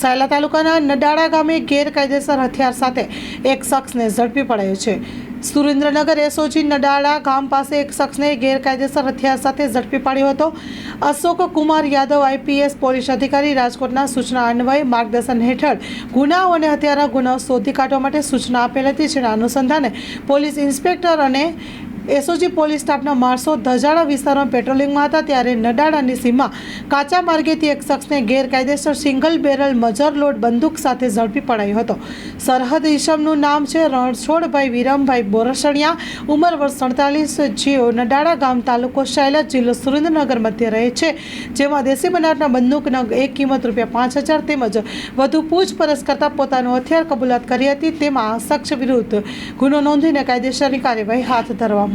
સાયલા તાલુકાના નડાળા ગામે ગેરકાયદેસર હથિયાર સાથે એક શખ્સને ઝડપી પડાયો છે. સુરેન્દ્રનગર એસઓજી નડાળા ગામ પાસે એક શખ્સને ગેરકાયદેસર હથિયાર સાથે ઝડપી પાડ્યો હતો. અશોક કુમાર યાદવ, આઈપીએસ પોલીસ અધિકારી, રાજકોટના સૂચના અન્વયે માર્ગદર્શન હેઠળ ગુનાઓ અને હત્યારા ગુનાઓ શોધી કાઢવા માટે સૂચના આપેલ હતી. જેના અનુસંધાને પોલીસ ઇન્સ્પેક્ટર અને એસઓજી પોલીસ સ્ટાફના માણસો ધજાડા વિસ્તારમાં પેટ્રોલિંગમાં હતા ત્યારે નડાડાની સીમા કાચા માર્ગેથી એક શખ્સને ગેરકાયદેસર સિંગલ બેરલ મજર લોડ બંદૂક સાથે ઝડપી પડાયો હતો. સરહદ ઈશમનું નામ છે રણછોડભાઈ વિરમભાઈ બોરસણિયા. ઉંમર વર્ષ સડતાલીસ, જેઓ નડાડા ગામ તાલુકો શૈલજ જિલ્લો સુરેન્દ્રનગર મધ્ય રહે છે, જેમાં દેશી બનાવટના બંદૂક નંગ એક કિંમત રૂપિયા પાંચ હજાર તેમજ વધુ પૂછપરછ કરતાં પોતાનું હથિયાર કબૂલાત કરી હતી. તેમાં શખ્સ વિરુદ્ધ ગુનો નોંધીને કાયદેસરની કાર્યવાહી હાથ ધરવામાં